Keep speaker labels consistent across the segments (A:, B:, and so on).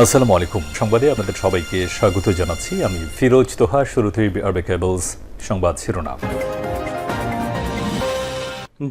A: আসসালামু আলাইকুম সংবাদে আপনাদের সবাইকে স্বাগত জানাচ্ছি আমি ফিরোজ তোহা শুরুতেই আরবে কেবলস সংবাদ শিরোনাম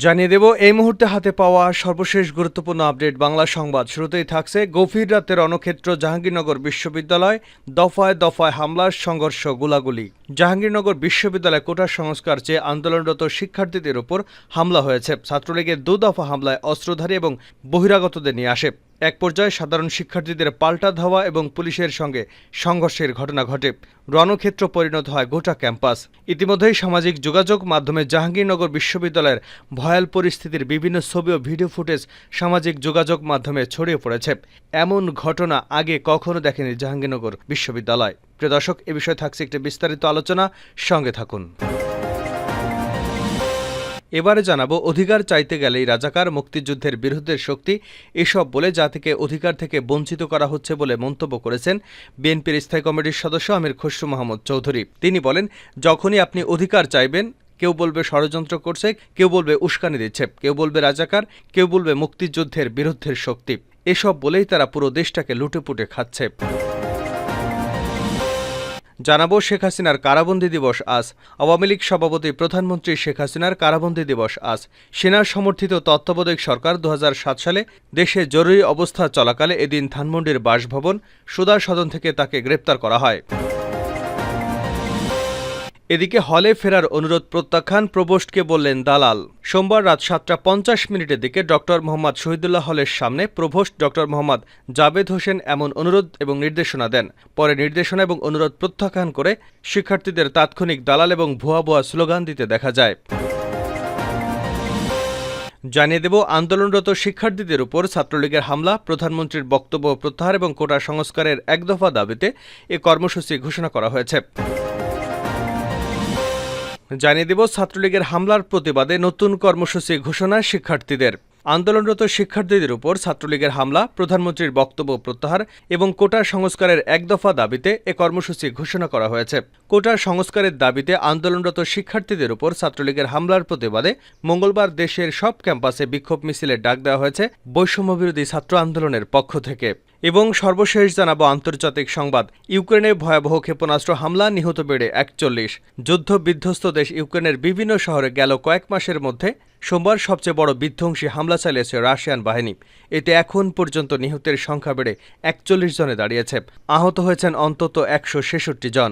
B: জানিয়ে দেব এই মুহূর্তে হাতে পাওয়া সর্বশেষ গুরুত্বপূর্ণ আপডেট বাংলা সংবাদ শুরুতেই থাকছে গভীর রাতের রণক্ষেত্র জাহাঙ্গীরনগর বিশ্ববিদ্যালয় দফায় দফায় হামলার সংঘর্ষ গোলাগুলি জাহাঙ্গীরনগর বিশ্ববিদ্যালয় কোটা সংস্কার চেয়ে আন্দোলনরত শিক্ষার্থীদের ওপর হামলা হয়েছে ছাত্রলীগের দু দফা হামলায় অস্ত্রধারী এবং বহিরাগতদের নিয়ে আসে এক পর্যায়ে সাধারণ শিক্ষার্থীদের পাল্টা ধাওয়া এবং পুলিশের সঙ্গে সংঘর্ষের ঘটনা ঘটে রণক্ষেত্র পরিণত হয় গোটা ক্যাম্পাস ইতিমধ্যেই সামাজিক যোগাযোগ মাধ্যমে জাহাঙ্গীরনগর বিশ্ববিদ্যালয়ের ভয়াল পরিস্থিতির বিভিন্ন ছবি ও ভিডিও ফুটেজ সামাজিক যোগাযোগ মাধ্যমে ছড়িয়ে পড়েছে এমন ঘটনা আগে কখনো দেখেনি জাহাঙ্গীরনগর বিশ্ববিদ্যালয় প্রিয় দর্শক এ বিষয়ে থাকছে একটি বিস্তারিত আলোচনা সঙ্গে থাকুন এবারে জানাবো অধিকার চাইতে গেলেই রাজাকার মুক্তিযুদ্ধের বিরুদ্ধের শক্তি এসব বলে জাতিকে অধিকার থেকে বঞ্চিত করা হচ্ছে বলে মন্তব্য করেছেন বিএনপির স্থায়ী কমিটির সদস্য আমির খসরু মাহমুদ চৌধুরী তিনি বলেন যখনই আপনি অধিকার চাইবেন কেউ বলবে ষড়যন্ত্র করছে কেউ বলবে উস্কানি দিচ্ছে কেউ বলবে রাজাকার কেউ বলবে মুক্তিযুদ্ধের বিরুদ্ধের শক্তি এসব বলেই তারা পুরো দেশটাকে লুটেপুটে খাচ্ছে জানাবো শেখ হাসিনার কারাবন্দি দিবস আজ আওয়ামী লীগ সভাপতি প্রধানমন্ত্রী শেখ হাসিনার কারাবন্দি দিবস আজ সেনা সমর্থিত তত্ত্বাবধায়ক সরকার দু সালে দেশে জরুরি অবস্থা চলাকালে এদিন ধানমন্ডির বাসভবন সুদা সদন থেকে তাকে গ্রেপ্তার করা হয় এদিকে হলে ফেরার অনুরোধ প্রত্যাখ্যান প্রবোস্টকে বললেন দালাল সোমবার রাত সাতটা পঞ্চাশ মিনিটের দিকে ডক্টর মোহাম্মদ শহীদুল্লাহ হলের সামনে প্রভোস্ট ডক্টর মোহাম্মদ জাবেদ হোসেন এমন অনুরোধ এবং নির্দেশনা দেন পরে নির্দেশনা এবং অনুরোধ প্রত্যাখ্যান করে শিক্ষার্থীদের তাৎক্ষণিক দালাল এবং ভুয়া ভুয়া স্লোগান দিতে দেখা যায় জানিয়ে দেব আন্দোলনরত শিক্ষার্থীদের উপর ছাত্রলীগের হামলা প্রধানমন্ত্রীর বক্তব্য প্রত্যাহার এবং কোটা সংস্কারের একদফা দাবিতে এ কর্মসূচি ঘোষণা করা হয়েছে জানিয়ে দেব ছাত্রলীগের হামলার প্রতিবাদে নতুন কর্মসূচি ঘোষণা শিক্ষার্থীদের আন্দোলনরত শিক্ষার্থীদের উপর ছাত্রলীগের হামলা প্রধানমন্ত্রীর বক্তব্য প্রত্যাহার এবং কোটা সংস্কারের এক দফা দাবিতে এ কর্মসূচি ঘোষণা করা হয়েছে কোটা সংস্কারের দাবিতে আন্দোলনরত শিক্ষার্থীদের উপর ছাত্রলীগের হামলার প্রতিবাদে মঙ্গলবার দেশের সব ক্যাম্পাসে বিক্ষোভ মিছিলের ডাক দেওয়া হয়েছে বৈষম্যবিরোধী ছাত্র আন্দোলনের পক্ষ থেকে এবং সর্বশেষ জানাবো আন্তর্জাতিক সংবাদ ইউক্রেনে ভয়াবহ ক্ষেপণাস্ত্র হামলা নিহত বেড়ে একচল্লিশ যুদ্ধ বিধ্বস্ত দেশ ইউক্রেনের বিভিন্ন শহরে গেল কয়েক মাসের মধ্যে সোমবার সবচেয়ে বড় বিধ্বংসী হামলা চালিয়েছে রাশিয়ান বাহিনী এতে এখন পর্যন্ত নিহতের সংখ্যা বেড়ে একচল্লিশ জনে দাঁড়িয়েছে আহত হয়েছেন অন্তত একশো জন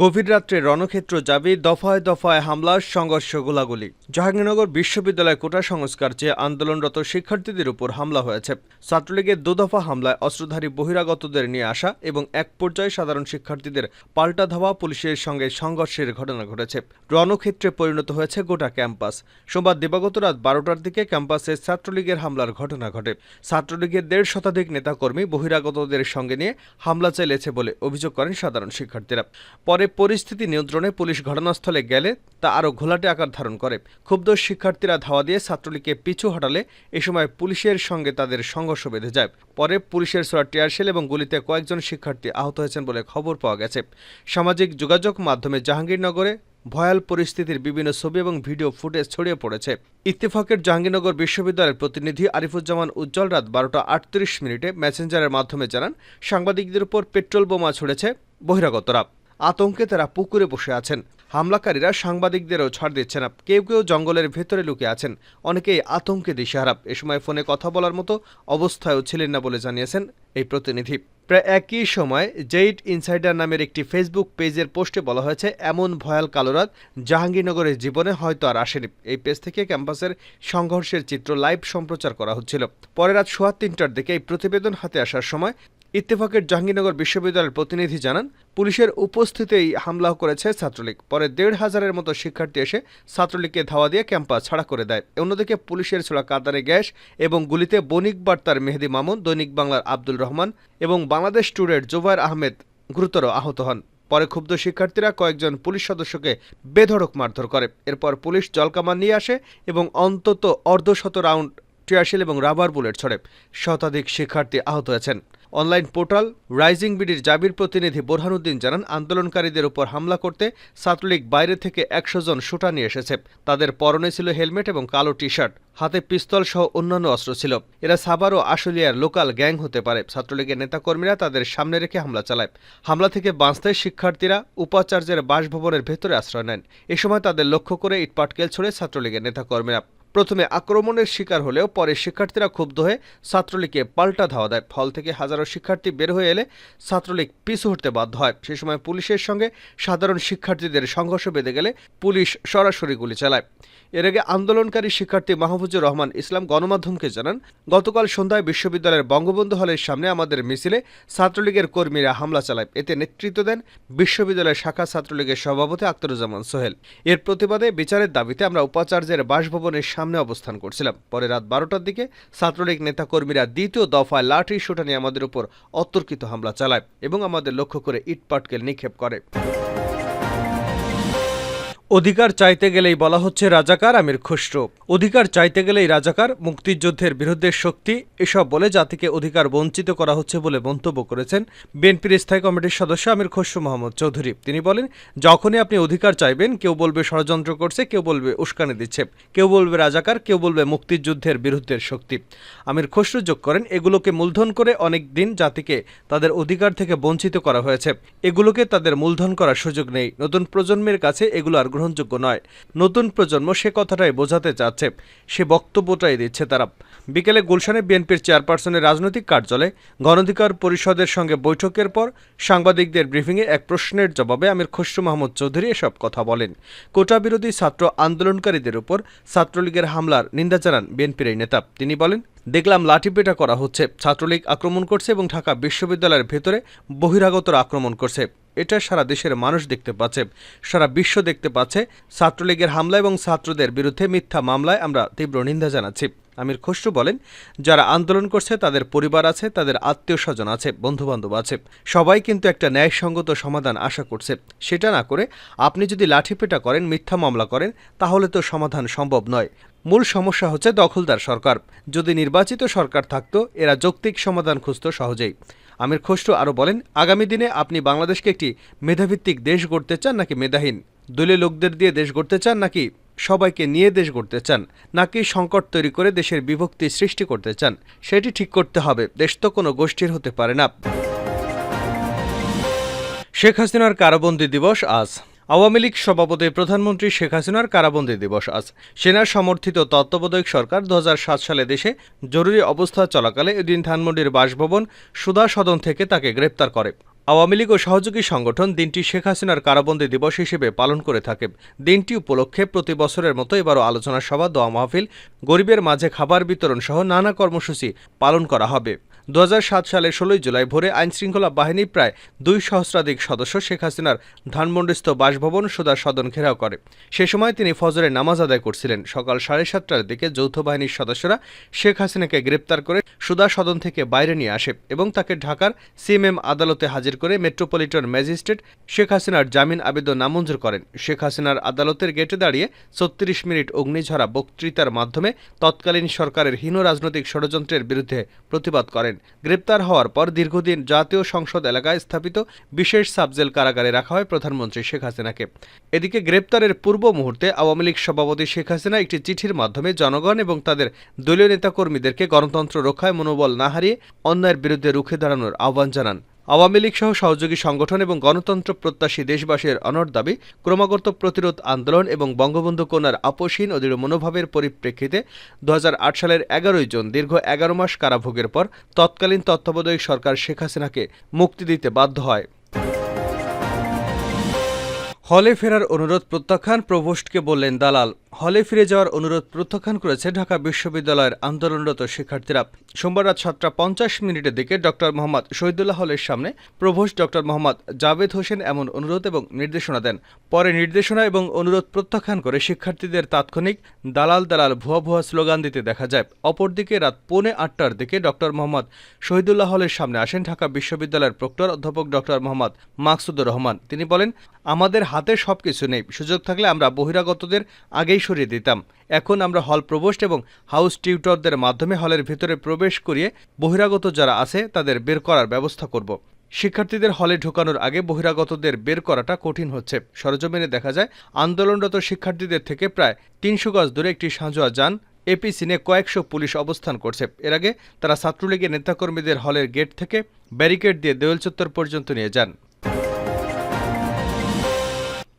B: গভীর রাত্রে রণক্ষেত্র যাবে দফায় দফায় হামলা সংঘর্ষ গোলাগুলি জাহাঙ্গীরনগর বিশ্ববিদ্যালয় কোটা সংস্কার চেয়ে আন্দোলনরত শিক্ষার্থীদের উপর হামলা হয়েছে ছাত্রলীগের দুদফা হামলায় অস্ত্রধারী বহিরাগতদের নিয়ে আসা এবং এক পর্যায়ে সাধারণ শিক্ষার্থীদের পাল্টা ধাওয়া পুলিশের সঙ্গে সংঘর্ষের ঘটনা ঘটেছে রণক্ষেত্রে পরিণত হয়েছে গোটা ক্যাম্পাস সোমবার দিবাগত রাত বারোটার দিকে ক্যাম্পাসে ছাত্রলীগের হামলার ঘটনা ঘটে ছাত্রলীগের দেড় শতাধিক নেতাকর্মী বহিরাগতদের সঙ্গে নিয়ে হামলা চালিয়েছে বলে অভিযোগ করেন সাধারণ শিক্ষার্থীরা পরে পরিস্থিতি নিয়ন্ত্রণে পুলিশ ঘটনাস্থলে গেলে তা আরও ঘোলাটে আকার ধারণ করে ক্ষুব্ধ শিক্ষার্থীরা ধাওয়া দিয়ে ছাত্রলীগকে পিছু হটালে এ সময় পুলিশের সঙ্গে তাদের সংঘর্ষ বেঁধে যায় পরে পুলিশের সোয়া টিয়ারশেল এবং গুলিতে কয়েকজন শিক্ষার্থী আহত হয়েছেন বলে খবর পাওয়া গেছে সামাজিক যোগাযোগ মাধ্যমে জাহাঙ্গীরনগরে ভয়াল পরিস্থিতির বিভিন্ন ছবি এবং ভিডিও ফুটেজ ছড়িয়ে পড়েছে ইত্তেফাকের জাহাঙ্গীরনগর বিশ্ববিদ্যালয়ের প্রতিনিধি আরিফুজ্জামান উজ্জ্বল রাত বারোটা আটত্রিশ মিনিটে মেসেঞ্জারের মাধ্যমে জানান সাংবাদিকদের উপর পেট্রোল বোমা ছুড়েছে বহিরাগতরা আতঙ্কে তারা পুকুরে বসে আছেন হামলাকারীরা সাংবাদিকদেরও ছাড় দিচ্ছে না কেউ কেউ জঙ্গলের ভেতরে লুকে আছেন অনেকেই আতঙ্কে দিশেহারা এ সময় ফোনে কথা বলার মতো অবস্থায়ও ছিলেন না বলে জানিয়েছেন এই প্রতিনিধি প্রায় একই সময় জেইট ইনসাইডার নামের একটি ফেসবুক পেজের পোস্টে বলা হয়েছে এমন ভয়াল কালোরাত জাহাঙ্গীরনগরের জীবনে হয়তো আর আসেনি এই পেজ থেকে ক্যাম্পাসের সংঘর্ষের চিত্র লাইভ সম্প্রচার করা হচ্ছিল পরে রাত সোয়া তিনটার দিকে এই প্রতিবেদন হাতে আসার সময় ইত্তেফাকের জাহাঙ্গীরনগর বিশ্ববিদ্যালয়ের প্রতিনিধি জানান পুলিশের উপস্থিতিতে হামলা করেছে ছাত্রলীগ পরে দেড় হাজারের মতো শিক্ষার্থী এসে ছাত্রলীগকে ধাওয়া দিয়ে ক্যাম্পাস ছাড়া করে দেয় অন্যদিকে পুলিশের ছোড়া কাতারে গ্যাস এবং গুলিতে বণিক বার্তার মেহেদি মামুন দৈনিক বাংলার আব্দুল রহমান এবং বাংলাদেশ ট্যুরের জোবায়ের আহমেদ গুরুতর আহত হন পরে ক্ষুব্ধ শিক্ষার্থীরা কয়েকজন পুলিশ সদস্যকে বেধড়ক মারধর করে এরপর পুলিশ জলকামান নিয়ে আসে এবং অন্তত অর্ধশত রাউন্ড টিয়ারশেল এবং রাবার বুলেট ছড়ে শতাধিক শিক্ষার্থী আহত হয়েছেন অনলাইন পোর্টাল রাইজিং বিডির জাবির প্রতিনিধি বোরহানুদ্দিন জানান আন্দোলনকারীদের উপর হামলা করতে ছাত্রলীগ বাইরে থেকে একশো জন শুটা নিয়ে এসেছে তাদের পরনে ছিল হেলমেট এবং কালো টি শার্ট হাতে পিস্তল সহ অন্যান্য অস্ত্র ছিল এরা সাবার ও আশুলিয়ার লোকাল গ্যাং হতে পারে ছাত্রলীগের নেতাকর্মীরা তাদের সামনে রেখে হামলা চালায় হামলা থেকে বাঁচতে শিক্ষার্থীরা উপাচার্যের বাসভবনের ভেতরে আশ্রয় নেন এ সময় তাদের লক্ষ্য করে ইটপাটকেল ছড়ে ছাত্রলীগের নেতাকর্মীরা প্রথমে আক্রমণের শিকার হলেও পরে শিক্ষার্থীরা ক্ষুব্ধ হয়ে ছাত্রলীগকে পাল্টা ধাওয়া দেয় ফল থেকে হাজারো শিক্ষার্থী বের হয়ে এলে ছাত্রলীগ পিছু হটতে বাধ্য হয় সে সময় পুলিশের সঙ্গে সাধারণ শিক্ষার্থীদের সংঘর্ষ বেঁধে গেলে পুলিশ সরাসরি গুলি চালায় এর আগে আন্দোলনকারী শিক্ষার্থী মাহফুজুর রহমান ইসলাম গণমাধ্যমকে জানান গতকাল সন্ধ্যায় বিশ্ববিদ্যালয়ের বঙ্গবন্ধু হলের সামনে আমাদের মিছিলে ছাত্রলীগের কর্মীরা হামলা চালায় এতে নেতৃত্ব দেন বিশ্ববিদ্যালয়ের শাখা ছাত্রলীগের সভাপতি আক্তরুজ্জামান সোহেল এর প্রতিবাদে বিচারের দাবিতে আমরা উপাচার্যের বাসভবনের সামনে অবস্থান করছিলাম পরে রাত বারোটার দিকে ছাত্রলীগ নেতাকর্মীরা দ্বিতীয় দফায় লাঠি শোটা নিয়ে আমাদের উপর অতর্কিত হামলা চালায় এবং আমাদের লক্ষ্য করে ইটপাটকেল নিক্ষেপ করে অধিকার চাইতে গেলেই বলা হচ্ছে রাজাকার আমির খুসরু অধিকার চাইতে গেলেই রাজাকার মুক্তিযুদ্ধের বিরুদ্ধে শক্তি এসব বলে জাতিকে অধিকার বঞ্চিত করা হচ্ছে বলে মন্তব্য করেছেন বিএনপির স্থায়ী কমিটির সদস্য আমির খসরু মোহাম্মদ চৌধুরী তিনি বলেন যখনই আপনি অধিকার চাইবেন কেউ বলবে ষড়যন্ত্র করছে কেউ বলবে উস্কানি দিচ্ছে কেউ বলবে রাজাকার কেউ বলবে মুক্তিযুদ্ধের বিরুদ্ধে শক্তি আমির খসরু যোগ করেন এগুলোকে মূলধন করে অনেক দিন জাতিকে তাদের অধিকার থেকে বঞ্চিত করা হয়েছে এগুলোকে তাদের মূলধন করার সুযোগ নেই নতুন প্রজন্মের কাছে এগুলো আর গ্রহণযোগ্য নয় নতুন প্রজন্ম সে কথাটাই বোঝাতে চাচ্ছে সে বক্তব্যটাই দিচ্ছে তারা বিকেলে গুলশানে বিএনপির চেয়ারপারসনের রাজনৈতিক কার্যালয়ে গণধিকার পরিষদের সঙ্গে বৈঠকের পর সাংবাদিকদের ব্রিফিংয়ে এক প্রশ্নের জবাবে আমির খসরু মাহমুদ চৌধুরী এসব কথা বলেন কোটা বিরোধী ছাত্র আন্দোলনকারীদের উপর ছাত্রলীগের হামলার নিন্দা জানান বিএনপির এই নেতা তিনি বলেন দেখলাম লাঠিপেটা করা হচ্ছে ছাত্রলীগ আক্রমণ করছে এবং ঢাকা বিশ্ববিদ্যালয়ের ভেতরে বহিরাগতরা আক্রমণ করছে এটা সারা দেশের মানুষ দেখতে পাচ্ছে সারা বিশ্ব দেখতে পাচ্ছে ছাত্রলীগের হামলা এবং ছাত্রদের বিরুদ্ধে মিথ্যা মামলায় আমরা তীব্র নিন্দা জানাচ্ছি আমির খসরু বলেন যারা আন্দোলন করছে তাদের পরিবার আছে তাদের আত্মীয় স্বজন আছে বন্ধুবান্ধব আছে সবাই কিন্তু একটা ন্যায়সঙ্গত সমাধান আশা করছে সেটা না করে আপনি যদি লাঠিপেটা করেন মিথ্যা মামলা করেন তাহলে তো সমাধান সম্ভব নয় মূল সমস্যা হচ্ছে দখলদার সরকার যদি নির্বাচিত সরকার থাকত এরা যৌক্তিক সমাধান খুঁজত সহজেই আমির খসরু আরও বলেন আগামী দিনে আপনি বাংলাদেশকে একটি মেধাভিত্তিক দেশ গড়তে চান নাকি মেধাহীন দলীয় লোকদের দিয়ে দেশ গড়তে চান নাকি সবাইকে নিয়ে দেশ গড়তে চান নাকি সংকট তৈরি করে দেশের বিভক্তি সৃষ্টি করতে চান সেটি ঠিক করতে হবে দেশ তো কোনো গোষ্ঠীর হতে পারে না শেখ হাসিনার কারাবন্দি দিবস আজ আওয়ামী লীগ সভাপতি প্রধানমন্ত্রী শেখ হাসিনার কারাবন্দি দিবস আজ সেনা সমর্থিত তত্ত্বাবধায়ক সরকার দু সালে দেশে জরুরি অবস্থা চলাকালে এদিন ধানমন্ডির বাসভবন সুধা সদন থেকে তাকে গ্রেপ্তার করে আওয়ামী লীগ ও সহযোগী সংগঠন দিনটি শেখ হাসিনার কারাবন্দি দিবস হিসেবে পালন করে থাকে দিনটি উপলক্ষে প্রতি বছরের মতো এবারও আলোচনা সভা দোয়া মাহফিল গরিবের মাঝে খাবার বিতরণ সহ নানা কর্মসূচি পালন করা হবে দু সালে ষোলোই জুলাই ভোরে আইনশৃঙ্খলা বাহিনী প্রায় দুই সহস্রাধিক সদস্য শেখ হাসিনার ধানমন্ডিস্থ বাসভবন সুদা সদন ঘেরাও করে সে সময় তিনি ফজরে নামাজ আদায় করছিলেন সকাল সাড়ে সাতটার দিকে যৌথ বাহিনীর সদস্যরা শেখ হাসিনাকে গ্রেপ্তার করে সুদা সদন থেকে বাইরে নিয়ে আসে এবং তাকে ঢাকার সিএমএম আদালতে হাজির করে মেট্রোপলিটন ম্যাজিস্ট্রেট শেখ হাসিনার জামিন আবেদন নামঞ্জুর করেন শেখ হাসিনার আদালতের গেটে দাঁড়িয়ে ছত্রিশ মিনিট অগ্নিঝরা বক্তৃতার মাধ্যমে তৎকালীন সরকারের হীন রাজনৈতিক ষড়যন্ত্রের বিরুদ্ধে প্রতিবাদ করেন গ্রেপ্তার হওয়ার পর দীর্ঘদিন জাতীয় সংসদ এলাকায় স্থাপিত বিশেষ সাবজেল কারাগারে রাখা হয় প্রধানমন্ত্রী শেখ হাসিনাকে এদিকে গ্রেপ্তারের পূর্ব মুহূর্তে আওয়ামী লীগ সভাপতি শেখ হাসিনা একটি চিঠির মাধ্যমে জনগণ এবং তাদের দলীয় নেতাকর্মীদেরকে গণতন্ত্র রক্ষায় মনোবল না হারিয়ে অন্যায়ের বিরুদ্ধে রুখে দাঁড়ানোর আহ্বান জানান আওয়ামী লীগ সহ সহযোগী সংগঠন এবং গণতন্ত্র প্রত্যাশী দেশবাসীর অনর দাবি ক্রমাগত প্রতিরোধ আন্দোলন এবং বঙ্গবন্ধু কন্যার আপসীন ও দৃঢ় মনোভাবের পরিপ্রেক্ষিতে দু সালের এগারোই জুন দীর্ঘ এগারো মাস কারাভোগের পর তৎকালীন তত্ত্বাবধায়ক সরকার শেখ হাসিনাকে মুক্তি দিতে বাধ্য হয় হলে ফেরার অনুরোধ প্রত্যাখ্যান প্রভোস্টকে বললেন দালাল হলে ফিরে যাওয়ার অনুরোধ প্রত্যাখ্যান করেছে ঢাকা বিশ্ববিদ্যালয়ের আন্দোলনরত শিক্ষার্থীরা সোমবার রাত সাতটা পঞ্চাশ মিনিটের দিকে ডক্টর মোহাম্মদ শহীদুল্লাহ হলের সামনে প্রভোস্ট ডক্টর মোহাম্মদ জাভেদ হোসেন এমন অনুরোধ এবং নির্দেশনা দেন পরে নির্দেশনা এবং অনুরোধ প্রত্যাখ্যান করে শিক্ষার্থীদের তাৎক্ষণিক দালাল দালাল ভুয়া ভুয়া স্লোগান দিতে দেখা যায় অপরদিকে রাত পৌনে আটটার দিকে ডক্টর মোহাম্মদ শহীদুল্লাহ হলের সামনে আসেন ঢাকা বিশ্ববিদ্যালয়ের প্রক্টর অধ্যাপক ডক্টর মোহাম্মদ মাকসুদুর রহমান তিনি বলেন আমাদের হাতে সব কিছু নেই সুযোগ থাকলে আমরা বহিরাগতদের আগেই সরিয়ে দিতাম এখন আমরা হল প্রবোস্ট এবং হাউস টিউটরদের মাধ্যমে হলের ভিতরে প্রবেশ করিয়ে বহিরাগত যারা আছে তাদের বের করার ব্যবস্থা করব শিক্ষার্থীদের হলে ঢোকানোর আগে বহিরাগতদের বের করাটা কঠিন হচ্ছে সরজমিনে দেখা যায় আন্দোলনরত শিক্ষার্থীদের থেকে প্রায় তিনশো গজ দূরে একটি সাঁজোয়া যান এপিসিনে কয়েকশো পুলিশ অবস্থান করছে এর আগে তারা ছাত্রলীগের নেতাকর্মীদের হলের গেট থেকে ব্যারিকেড দিয়ে দেওয়াল চত্বর পর্যন্ত নিয়ে যান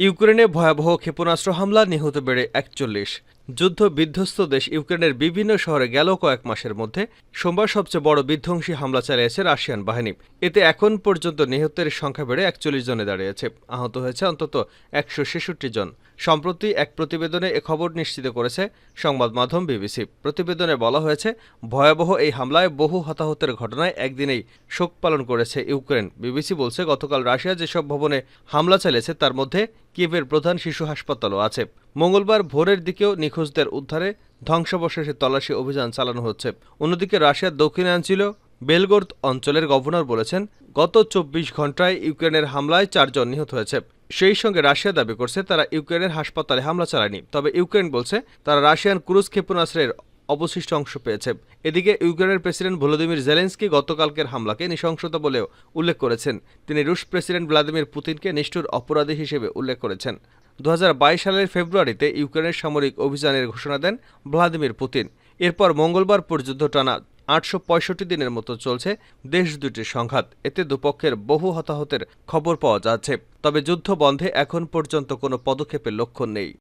B: ইউক্রেনে ভয়াবহ ক্ষেপণাস্ত্র হামলা নিহত বেড়ে একচল্লিশ যুদ্ধ বিধ্বস্ত দেশ ইউক্রেনের বিভিন্ন শহরে গেল কয়েক মাসের মধ্যে সোমবার সবচেয়ে বড় বিধ্বংসী হামলা চালিয়েছে রাশিয়ান বাহিনী এতে এখন পর্যন্ত নিহতের সংখ্যা বেড়ে একচল্লিশ জনে দাঁড়িয়েছে আহত হয়েছে অন্তত একশো ছেষট্টি জন সম্প্রতি এক প্রতিবেদনে এ খবর নিশ্চিত করেছে সংবাদ মাধ্যম বিবিসি প্রতিবেদনে বলা হয়েছে ভয়াবহ এই হামলায় বহু হতাহতের ঘটনায় একদিনেই শোক পালন করেছে ইউক্রেন বিবিসি বলছে গতকাল রাশিয়া যেসব ভবনে হামলা চালিয়েছে তার মধ্যে কিভের প্রধান শিশু হাসপাতালও আছে মঙ্গলবার ভোরের দিকেও নিখোঁজ নিখোঁজদের উদ্ধারে ধ্বংসাবশেষে তল্লাশি অভিযান চালানো হচ্ছে অন্যদিকে রাশিয়ার দক্ষিণাঞ্চল বেলগোর্দ অঞ্চলের গভর্নর বলেছেন গত চব্বিশ ঘন্টায় ইউক্রেনের হামলায় চারজন নিহত হয়েছে সেই সঙ্গে রাশিয়া দাবি করছে তারা ইউক্রেনের হাসপাতালে হামলা চালায়নি তবে ইউক্রেন বলছে তারা রাশিয়ান ক্রুজ ক্ষেপণাস্ত্রের অবশিষ্ট অংশ পেয়েছে এদিকে ইউক্রেনের প্রেসিডেন্ট ভলোদিমির জেলেন্সকি গতকালকের হামলাকে নৃশংসতা বলেও উল্লেখ করেছেন তিনি রুশ প্রেসিডেন্ট ভ্লাদিমির পুতিনকে নিষ্ঠুর অপরাধী হিসেবে উল্লেখ করেছেন দু সালের ফেব্রুয়ারিতে ইউক্রেনের সামরিক অভিযানের ঘোষণা দেন ভ্লাদিমির পুতিন এরপর মঙ্গলবার পর্যন্ত টানা আটশো দিনের মতো চলছে দেশ দুটির সংঘাত এতে দুপক্ষের বহু হতাহতের খবর পাওয়া যাচ্ছে তবে যুদ্ধ বন্ধে এখন পর্যন্ত কোনো পদক্ষেপের লক্ষণ নেই